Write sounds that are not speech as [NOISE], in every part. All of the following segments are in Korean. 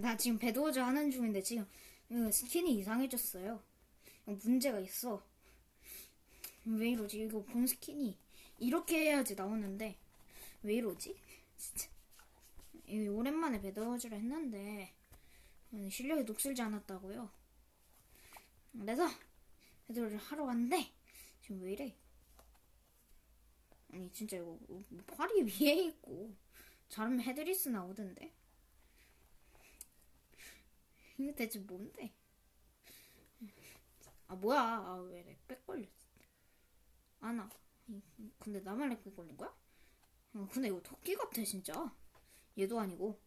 나 지금 배드워즈 하는 중인데 지금 스킨이 이상해졌어요. 문제가 있어. 왜 이러지? 이거 본 스킨이 이렇게 해야지 나오는데 왜 이러지? 진짜. 오랜만에 배드워즈를 했는데 실력이 녹슬지 않았다고요. 그래서 배드워즈를 하러 갔는데 지금 왜 이래? 아니 진짜 이거 뭐 팔이 위에 있고 잘하면 헤드리스 나오던데. 이게 대체 뭔데? 아 뭐야? 아 왜 렉백 걸렸어? 아나. 근데 나만 렉백 걸린 거야? 어, 근데 이거 토끼 같아 진짜. 얘도 아니고.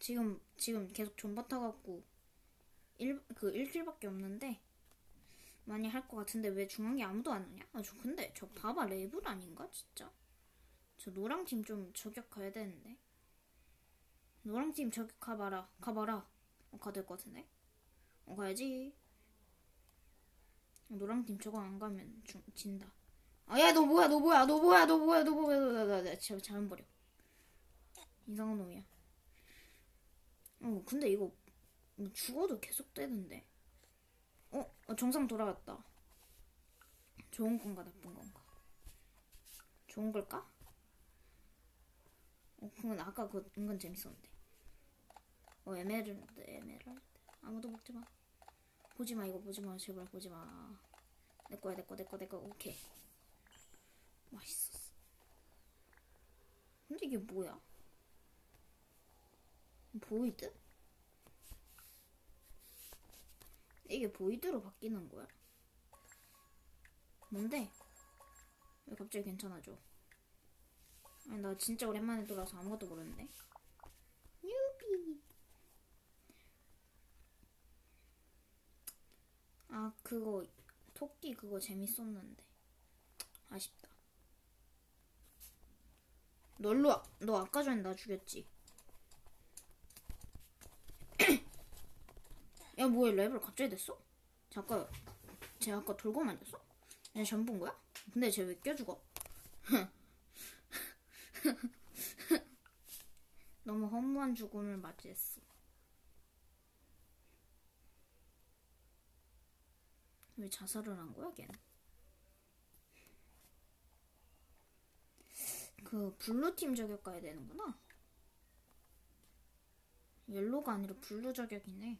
지금 지금 계속 존버 타갖고 일그 일주일밖에 없는데 많이 할 것 같은데 왜 중앙에 아무도 안 오냐? 아 저 근데 저 봐봐 레벨 아닌가 진짜? 저 노랑 팀 좀 저격 가야 되는데. 노랑 팀 저기 가봐라. 가봐라. 어, 가될 것 같은데? 어 가야지. 노랑 팀 저거 안 가면 중, 진다. 아 야 너 뭐야? 너 뭐야? 너 뭐야? 너 뭐야? 너 뭐야? 나나 진짜 잘못 버려. 이상한 놈이야. 어 근데 이거 죽어도 계속 되는데? 어, 어 정상 돌아왔다. 좋은 건가 나쁜 건가? 좋은 걸까? 어, 그건 아까 그 은근 재밌었는데. 어, 에메랄드, 에메랄드. 아무도 먹지 마. 보지 마, 이거 보지 마. 제발 보지 마. 내 거야, 내 거, 내 거, 내 거. 오케이. 맛있었어. 근데 이게 뭐야? 보이드? 이게 보이드로 바뀌는 거야? 뭔데? 왜 갑자기 괜찮아져? 아니, 나 진짜 오랜만에 돌아서 아무것도 모르는데. 아, 그거, 토끼 그거 재밌었는데. 아쉽다. 너 일로 와. 너 아까 전에 나 죽였지? [CLEARS THROAT] 야, 뭐야, 레벨 갑자기 됐어? 잠깐, 쟤 아까 돌고 말렸어? 내가 전본 거야? 근데 쟤 왜 껴죽어? [LAUGHS] 너무 허무한 죽음을 맞이했어. 왜 자살을 한 거야, 걔는? 그 블루팀 저격 가야 되는구나. 옐로가 아니라 블루 저격이네.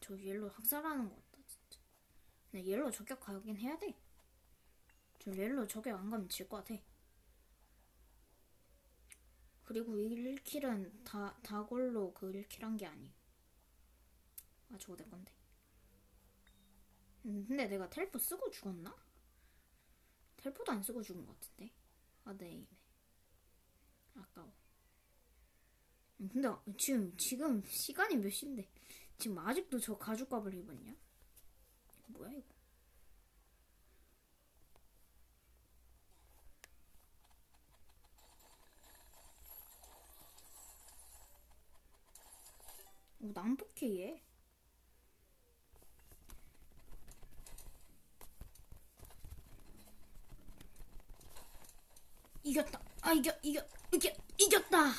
저 옐로 학살하는 것 같다, 진짜. 근데 옐로 저격 가긴 해야 돼. 저 옐로 저격 안 가면 질 것 같아. 그리고 1킬은 다, 다골로 그 1킬 한 게 아니에요. 아, 저거 내 건데. 음, 근데 내가 텔포 쓰고 죽었나? 텔포도 안 쓰고 죽은 것 같은데. 아, 네, 네. 아까워. 음, 근데 지금, 지금 시간이 몇 시인데. 지금 아직도 저 가죽갑을 입었냐? 뭐야, 이거. 오, 남북해 얘. 이겼다. 아 이겨 이겨 이겨 이겼다.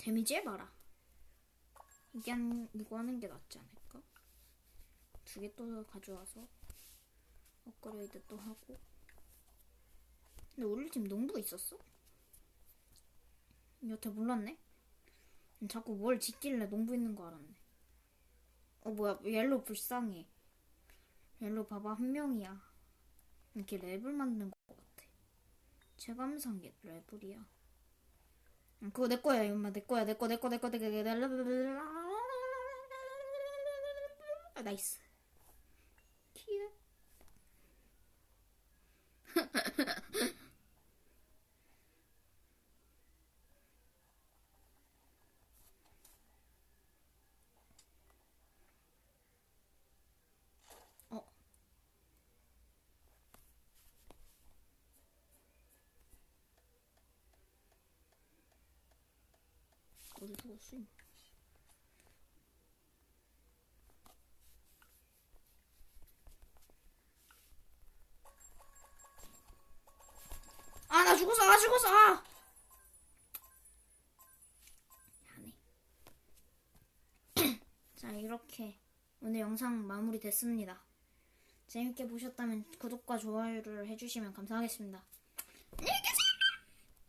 데미지 해봐라. 이게 한, 이거 하는 게 낫지 않을까? 두 개 또 가져와서 업그레이드 또 하고. 근데 우리 팀 농부 있었어? 여태 몰랐네? 자꾸 뭘 짓길래 농부 있는 거 알았네. 어 뭐야 옐로 불쌍해. 옐로 봐봐 한 명이야. 이렇게 랩을 만드는 것 같아. 체감상 랩을이야. 응, 그거 내 거야, 엄마 내 거야, 내 거, 내 거, 내 거, 내 거, 내 거. 아, 나이스. 이거. 아, 나 죽었어, 아, 죽었어, 아! [CLEARS THROAT] 자, 이렇게 오늘 영상 마무리 됐습니다. 재밌게 보셨다면 구독과 좋아요를 해주시면 감사하겠습니다.